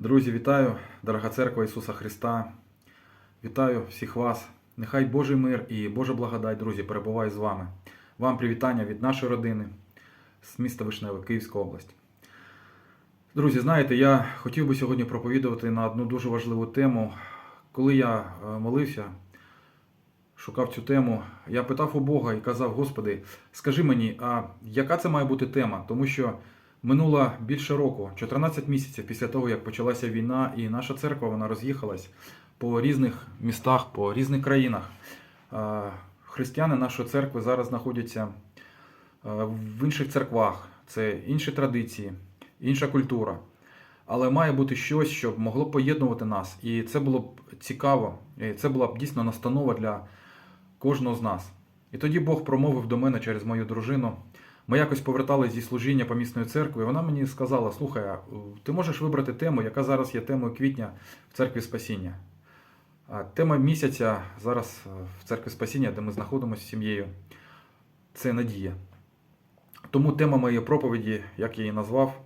Друзі, вітаю, дорога церква Ісуса Христа. Вітаю всіх вас. Нехай Божий мир і Божа благодать, друзі, перебуває з вами. Вам привітання від нашої родини з міста Вишневе, Київська область. Друзі, знаєте, я хотів би сьогодні проповідувати на одну дуже важливу тему. Коли я е, молився, шукав цю тему, я питав у Бога і казав: Господи, скажи мені, а яка це має бути тема? Тому що минуло більше року, 14 місяців після того, як почалася війна, і наша церква вона роз'їхалась по різних містах, по різних країнах. Християни нашої церкви зараз знаходяться в інших церквах, це інші традиції, інша культура. Але має бути щось, щоб могло поєднувати нас. І це було б цікаво, і це була б дійсно настанова для кожного з нас. І тоді Бог промовив до мене через мою дружину. Ми якось поверталися зі служіння помісної церкви, і вона мені сказала: слухай, ти можеш вибрати тему, яка зараз є темою квітня в церкві Спасіння. Тема місяця зараз е, в церкві Спасіння, де ми знаходимося з сім'єю, це надія. Тому тема моєї проповіді, як я її назвав,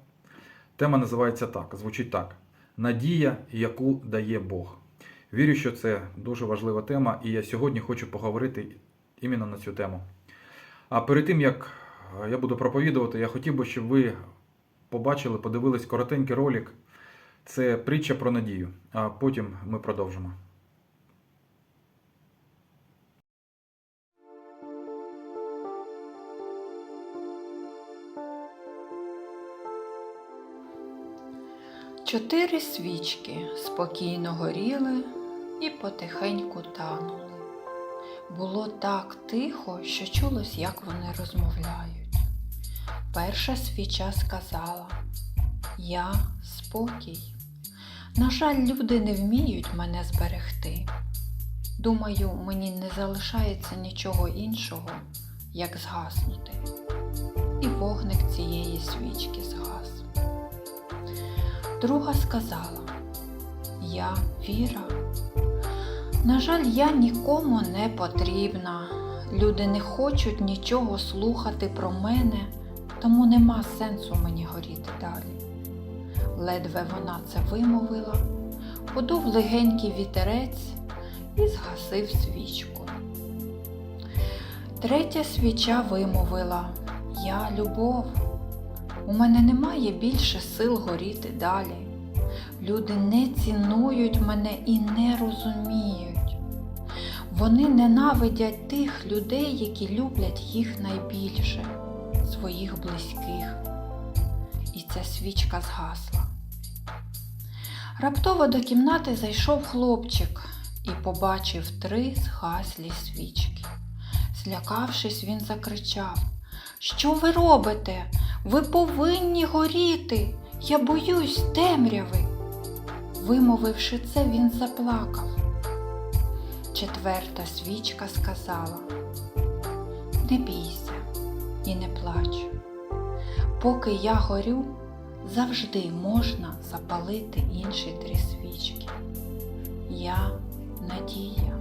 тема називається так, звучить так: Надія, яку дає Бог. Вірю, що це дуже важлива тема, і я сьогодні хочу поговорити іменно на цю тему. А перед тим, як е, я буду проповідувати, я хотів би, щоб ви побачили, подивились коротенький ролик. Це притча про надію. А потім ми продовжимо. Чотири свічки спокійно горіли і потихеньку танули. Було так тихо, що чулось, як вони розмовляють. Перша свіча сказала Я спокій. На жаль, люди не вміють мене зберегти. Думаю, мені не залишається нічого іншого, як згаснути. І вогник цієї свічки згас. Друга сказала, я віра. На жаль, я нікому не потрібна. Люди не хочуть нічого слухати про мене, тому нема сенсу мені горіти далі. Ледве вона це вимовила, подув легенький вітерець і згасив свічку. Третя свіча вимовила Я любов. У мене немає більше сил горіти далі. Люди не цінують мене і не розуміють. Вони ненавидять тих людей, які люблять їх найбільше, своїх близьких. І ця свічка згасла. Раптово до кімнати зайшов хлопчик і побачив три згаслі свічки. Злякавшись, він закричав Що ви робите? Ви повинні горіти. Я боюсь темряви. Вимовивши це, він заплакав. Четверта свічка сказала Не бійся і не плач. Поки я горю, завжди можна запалити інші три свічки. Я надія.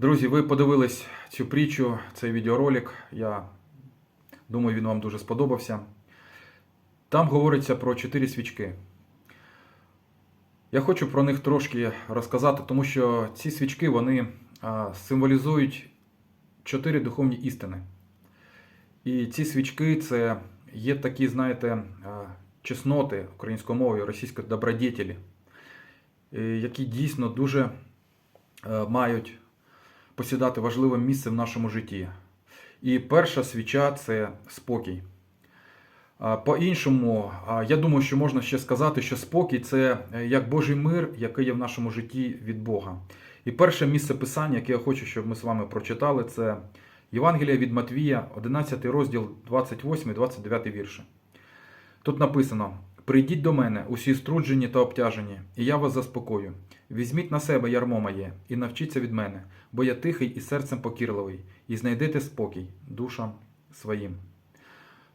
Друзі, ви подивились цю притчу, цей відеоролик. Я думаю, він вам дуже сподобався. Там говориться про чотири свічки. Я хочу про них трошки розказати, тому що ці свічки вони символізують чотири духовні істини. І ці свічки це є такі, знаєте, чесноти українською мовою, російської добродетелі, е, які дійсно дуже е, мають посідати важливе місце в нашому житті. І перша свіча це спокій. По-іншому, я думаю, що можна ще сказати, що спокій це е, як Божий мир, який є в нашому житті від Бога. І перше місце писання, яке я хочу, щоб ми з вами прочитали, це Євангелія від Матвія, 11 розділ, 28-29 вірші. Тут написано: Прийдіть до мене, усі струджені та обтяжені, і я вас заспокою. Візьміть на себе ярмо моє і навчіться від мене, бо я тихий і серцем покірливий, і знайдете спокій душам своїм.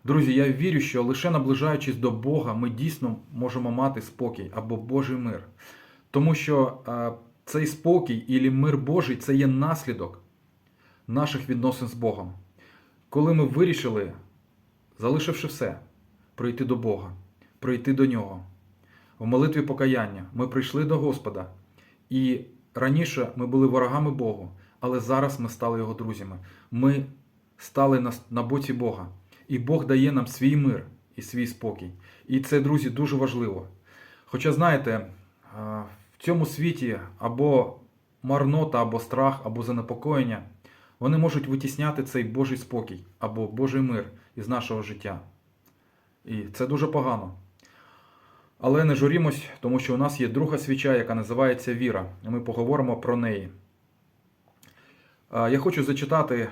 Друзі, я вірю, що лише наближаючись до Бога, ми дійсно можемо мати спокій або Божий мир. Тому що е, цей спокій і мир Божий це є наслідок наших відносин з Богом. Коли ми вирішили, залишивши все, прийти до Бога, прийти до Нього. В молитві покаяння ми прийшли до Господа. І раніше ми були ворогами Богу, але зараз ми стали Його друзями. Ми стали на, на боці Бога. І Бог дає нам свій мир і свій спокій. І це, друзі, дуже важливо. Хоча, знаєте, в цьому світі або марнота, або страх, або занепокоєння, вони можуть витісняти цей Божий спокій або Божий мир із нашого життя. І це дуже погано. Але не журімось, тому що у нас є друга свіча, яка називається віра. І ми поговоримо про неї. Я хочу зачитати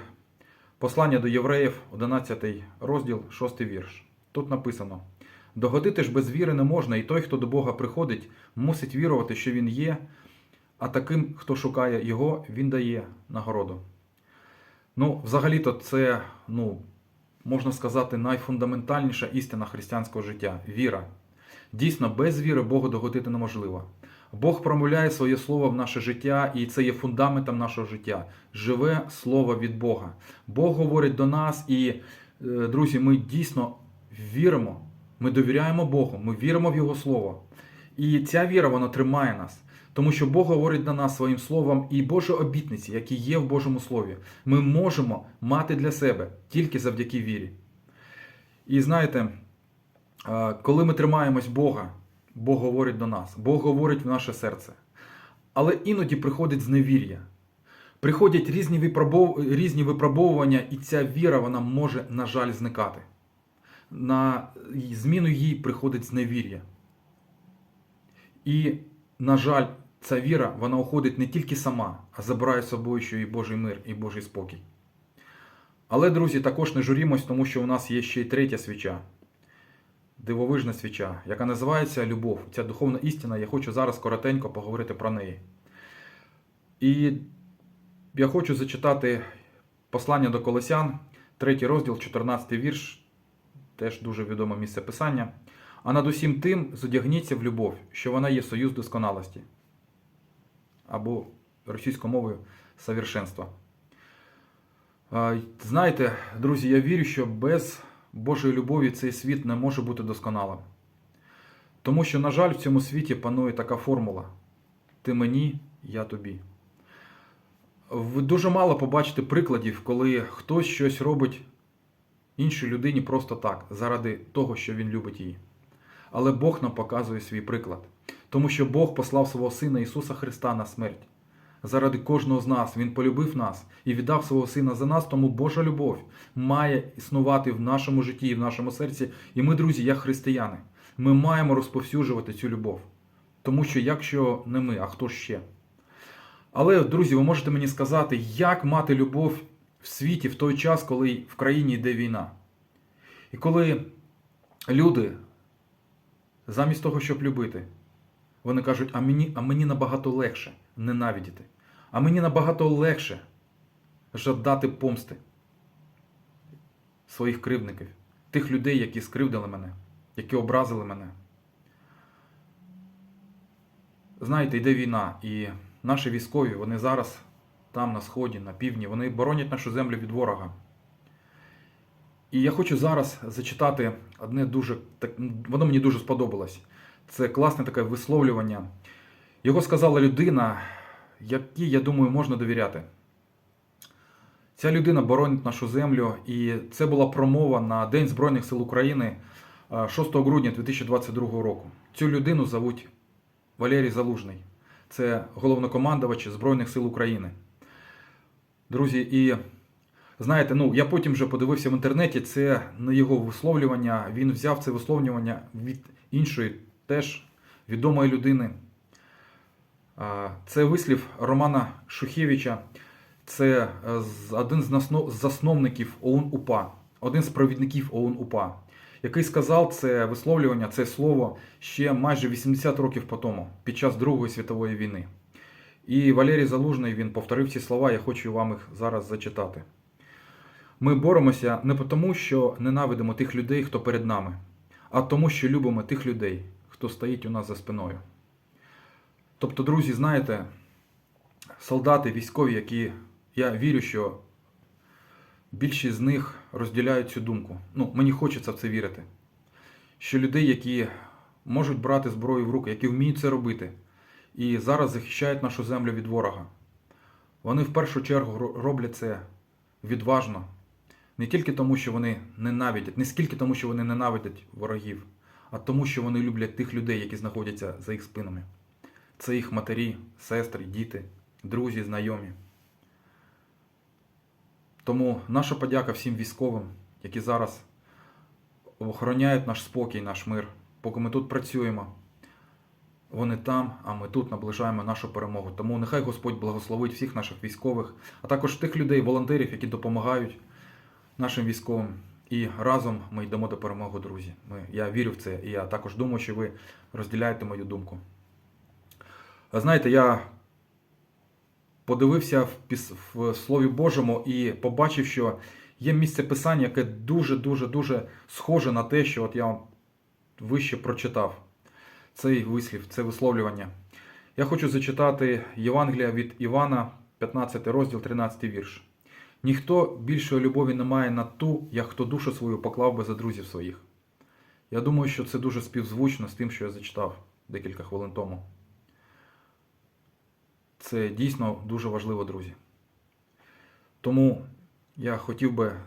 послання до євреїв, 11 розділ, 6 вірш. Тут написано: Догодити ж без віри не можна, і той, хто до Бога приходить, мусить вірувати, що Він є, а таким, хто шукає Його, Він дає нагороду. Ну, взагалі-то це, ну, можна сказати, найфундаментальніша істина християнського життя віра. Дійсно, без віри Богу догодити неможливо. Бог промовляє своє слово в наше життя, і це є фундаментом нашого життя. Живе слово від Бога. Бог говорить до нас, і, е, друзі, ми дійсно віримо, ми довіряємо Богу, ми віримо в Його Слово. І ця віра вона тримає нас. Тому що Бог говорить до нас своїм словом і Божі обітниці, які є в Божому Слові, ми можемо мати для себе тільки завдяки вірі. І знаєте, коли ми тримаємось Бога, Бог говорить до нас, Бог говорить в наше серце. Але іноді приходить зневір'я. Приходять різні, випробов... різні випробовування, і ця віра вона може, на жаль, зникати. На зміну їй приходить зневір'я. І, на жаль, ця віра вона уходить не тільки сама, а забирає з собою ще і Божий мир, і Божий спокій. Але, друзі, також не журімось, тому що у нас є ще й третя свіча дивовижна свіча, яка називається любов. Ця духовна істина. Я хочу зараз коротенько поговорити про неї. І я хочу зачитати послання до Колосян, третій розділ, 14 вірш, теж дуже відоме місце писання. А над усім тим зодягніться в любов, що вона є союз досконалості. Або російською мовою совершенства. Знаєте, друзі, я вірю, що без Божої любові цей світ не може бути досконалим. Тому що, на жаль, в цьому світі панує така формула: ти мені, я тобі. Ви дуже мало побачите прикладів, коли хтось щось робить іншій людині просто так, заради того, що він любить її. Але Бог нам показує свій приклад, тому що Бог послав свого Сина Ісуса Христа на смерть. Заради кожного з нас Він полюбив нас і віддав свого Сина за нас, тому Божа любов має існувати в нашому житті і в нашому серці. І ми, друзі, як християни, ми маємо розповсюджувати цю любов. Тому що якщо не ми, а хто ще? Але, друзі, ви можете мені сказати, як мати любов в світі в той час, коли в країні йде війна. І коли люди, замість того, щоб любити, вони кажуть, а мені, а мені набагато легше ненавидіти. А мені набагато легше жадати помсти своїх кривдників, тих людей, які скривдили мене, які образили мене. Знаєте, йде війна, і наші військові, вони зараз там, на сході, на півдні, вони боронять нашу землю від ворога. І я хочу зараз зачитати одне дуже, так, воно мені дуже сподобалось. Це класне таке висловлювання. Його сказала людина, якій, я думаю, можна довіряти. Ця людина боронить нашу землю, і це була промова на День Збройних сил України е, 6 грудня 2022 року. Цю людину зовуть Валерій Залужний. Це головнокомандувач Збройних сил України. Друзі, і знаєте, ну я потім вже подивився в інтернеті, це не його висловлювання. Він взяв це висловлювання від іншої теж відомої людини. Це вислів Романа Шухевича, це е, один з засновників ОУН УПА, один з провідників ОУН УПА, який сказав це висловлювання, це слово ще майже 80 років по тому, під час Другої світової війни. І Валерій Залужний він повторив ці слова, я хочу вам їх зараз зачитати. Ми боремося не тому, що ненавидимо тих людей, хто перед нами, а тому, що любимо тих людей, хто стоїть у нас за спиною. Тобто, друзі, знаєте, солдати, військові, які я вірю, що більшість з них розділяють цю думку. Ну, мені хочеться в це вірити. Що людей, які можуть брати зброю в руки, які вміють це робити, і зараз захищають нашу землю від ворога. Вони в першу чергу роблять це відважно, не тільки тому, що вони ненавидять, не скільки тому, що вони ненавидять ворогів, а тому, що вони люблять тих людей, які знаходяться за їх спинами. Це їх матері, сестри, діти, друзі, знайомі. Тому наша подяка всім військовим, які зараз охороняють наш спокій, наш мир, поки ми тут працюємо. Вони там, а ми тут наближаємо нашу перемогу. Тому нехай Господь благословить всіх наших військових, а також тих людей, волонтерів, які допомагають нашим військовим. І разом ми йдемо до перемоги, друзі. Ми, я вірю в це, і я також думаю, що ви розділяєте мою думку. Знаєте, я подивився в, Слові Божому і побачив, що є місце писання, яке дуже-дуже дуже схоже на те, що от я вище прочитав. Цей вислів, це висловлювання. Я хочу зачитати Євангелія від Івана, 15 розділ, 13 вірш. Ніхто більшої любові не має на ту, як хто душу свою поклав би за друзів своїх. Я думаю, що це дуже співзвучно з тим, що я зачитав декілька хвилин тому. Це дійсно дуже важливо, друзі. Тому я хотів би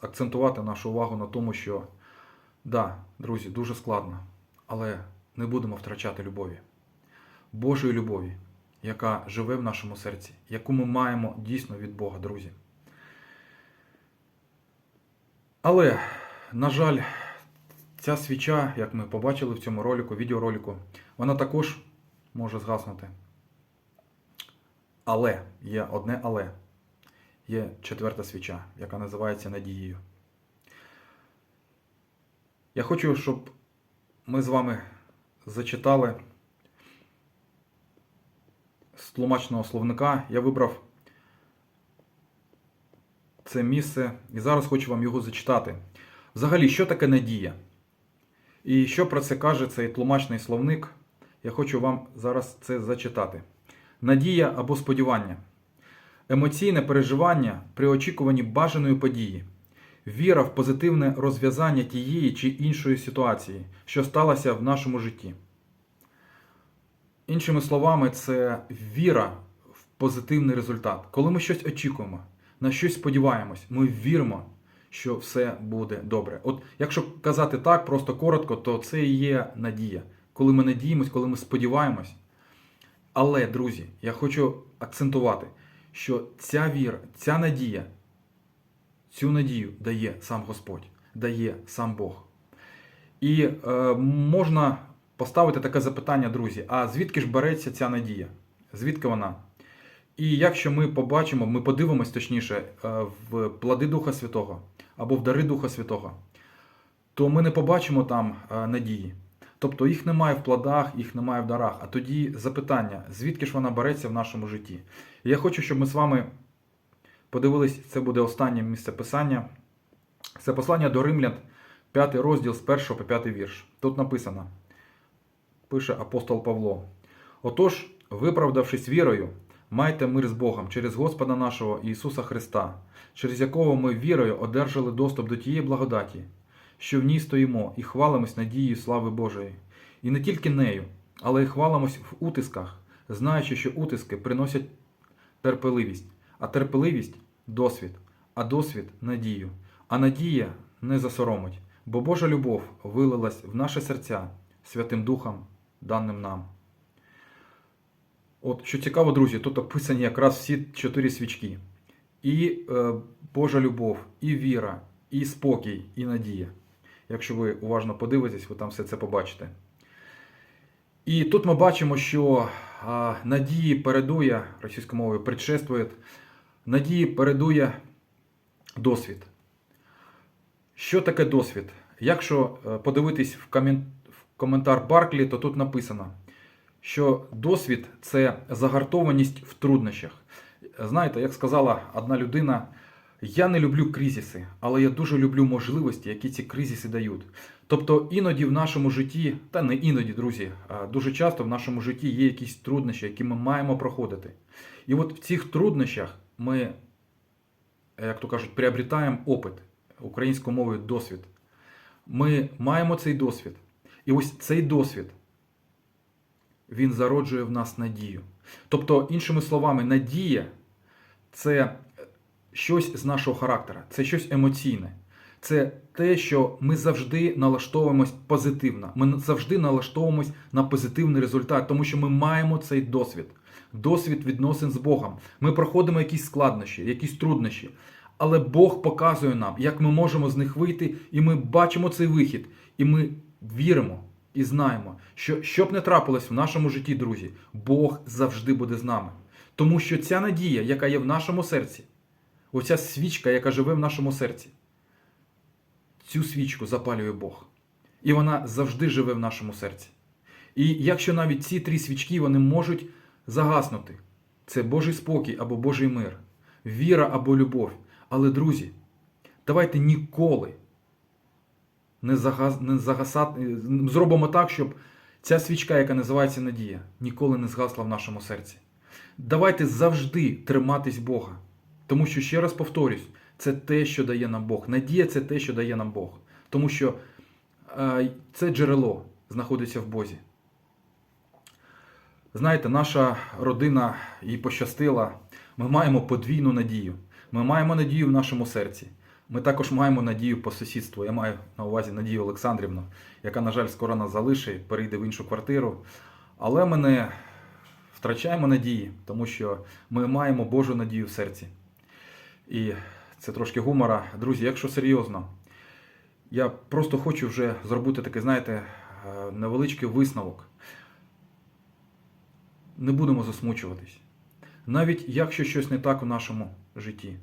акцентувати нашу увагу на тому, що да, друзі, дуже складно, але не будемо втрачати любові. Божої любові, яка живе в нашому серці, яку ми маємо дійсно від Бога, друзі. Але, на жаль, ця свіча, як ми побачили в цьому ролику, відеоролику, вона також може згаснути. Але є одне але. Є четверта свіча, яка називається надією. Я хочу, щоб ми з вами зачитали з тлумачного словника. Я вибрав це місце і зараз хочу вам його зачитати. Взагалі, що таке надія? І що про це каже цей тлумачний словник? Я хочу вам зараз це зачитати. Надія або сподівання. Емоційне переживання при очікуванні бажаної події. Віра в позитивне розв'язання тієї чи іншої ситуації, що сталося в нашому житті. Іншими словами, це віра в позитивний результат. Коли ми щось очікуємо, на щось сподіваємось, ми віримо, що все буде добре. От якщо казати так, просто коротко, то це і є надія. Коли ми надіємось, коли ми сподіваємось. Але, друзі, я хочу акцентувати, що ця віра, ця надія, цю надію дає сам Господь, дає сам Бог. І е, можна поставити таке запитання, друзі: а звідки ж береться ця надія? Звідки вона? І якщо ми побачимо, ми подивимось точніше е, в плоди Духа Святого або в дари Духа Святого, то ми не побачимо там е, надії. Тобто їх немає в плодах, їх немає в дарах. А тоді запитання, звідки ж вона береться в нашому житті? І я хочу, щоб ми з вами подивились, це буде останнє місце писання. Це послання до Римлян, 5 розділ з 1 по 5 вірш. Тут написано, пише апостол Павло. Отож, виправдавшись вірою, майте мир з Богом через Господа нашого Ісуса Христа, через якого ми вірою одержали доступ до тієї благодаті, що в ній стоїмо і хвалимось надією слави Божої. І не тільки нею, але й хвалимось в утисках, знаючи, що утиски приносять терпеливість, а терпеливість досвід, а досвід надію. А надія не засоромить, бо Божа любов вилилась в наше серця Святим Духом, даним нам. От що цікаво, друзі, тут описані якраз всі чотири свічки: і е, Божа любов, і віра, і спокій, і надія. Якщо ви уважно подивитесь, ви там все це побачите. І тут ми бачимо, що надії передує, російською мовою предшествує, надії передує досвід. Що таке досвід? Якщо е, подивитись в, коментар Барклі, то тут написано, що досвід це загартованість в труднощах. Знаєте, як сказала одна людина, Я не люблю кризиси, але я дуже люблю можливості, які ці кризиси дають. Тобто іноді в нашому житті, та не іноді, друзі, дуже часто в нашому житті є якісь труднощі, які ми маємо проходити. І от в цих труднощах ми, як то кажуть, приобретаємо опит українською мовою досвід. Ми маємо цей досвід. І ось цей досвід він зароджує в нас надію. Тобто, іншими словами, надія це щось з нашого характера, це щось емоційне. Це те, що ми завжди налаштовуємось позитивно. Ми завжди налаштовуємось на позитивний результат, тому що ми маємо цей досвід. Досвід відносин з Богом. Ми проходимо якісь складнощі, якісь труднощі. Але Бог показує нам, як ми можемо з них вийти, і ми бачимо цей вихід, і ми віримо і знаємо, що що б не трапилось в нашому житті, друзі, Бог завжди буде з нами. Тому що ця надія, яка є в нашому серці, оця свічка, яка живе в нашому серці, цю свічку запалює Бог. І вона завжди живе в нашому серці. І якщо навіть ці три свічки вони можуть загаснути, це Божий спокій або Божий мир, віра або любов. Але, друзі, давайте ніколи не, загас, не загасати, зробимо так, щоб ця свічка, яка називається Надія, ніколи не згасла в нашому серці. Давайте завжди триматись Бога. Тому що, ще раз повторюсь, це те, що дає нам Бог. Надія це те, що дає нам Бог. Тому що е, це джерело знаходиться в Бозі. Знаєте, наша родина їй пощастила. Ми маємо подвійну надію. Ми маємо надію в нашому серці. Ми також маємо надію по сусідству. Я маю на увазі Надію Олександрівну, яка, на жаль, скоро нас залишить, перейде в іншу квартиру. Але ми не втрачаємо надії, тому що ми маємо Божу надію в серці. І це трошки гумора. Друзі, якщо серйозно, я просто хочу вже зробити такий, знаєте, е, невеличкий висновок. Не будемо засмучуватись. Навіть якщо щось не так у нашому житті.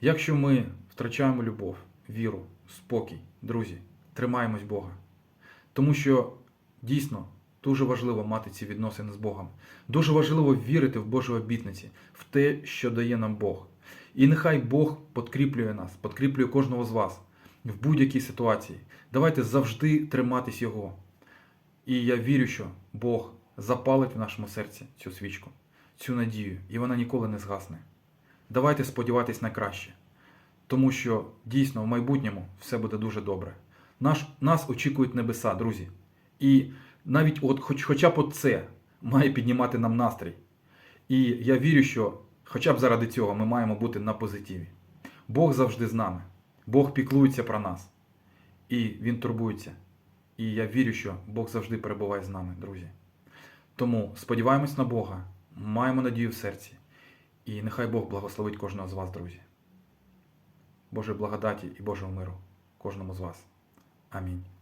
Якщо ми втрачаємо любов, віру, спокій, друзі, тримаємось Бога. Тому що дійсно дуже важливо мати ці відносини з Богом. Дуже важливо вірити в Божі обітниці, в те, що дає нам Бог. І нехай Бог подкріплює нас, подкріплює кожного з вас в будь-якій ситуації. Давайте завжди триматись Його. І я вірю, що Бог запалить в нашому серці цю свічку, цю надію, і вона ніколи не згасне. Давайте сподіватись на краще, тому що дійсно в майбутньому все буде дуже добре. Наш, нас очікують небеса, друзі. І навіть от, хоч, хоча б це має піднімати нам настрій. І я вірю, що хоча б заради цього ми маємо бути на позитиві. Бог завжди з нами. Бог піклується про нас. І Він турбується. І я вірю, що Бог завжди перебуває з нами, друзі. Тому сподіваємось на Бога, маємо надію в серці. І нехай Бог благословить кожного з вас, друзі. Божої благодаті і Божого миру кожному з вас. Амінь.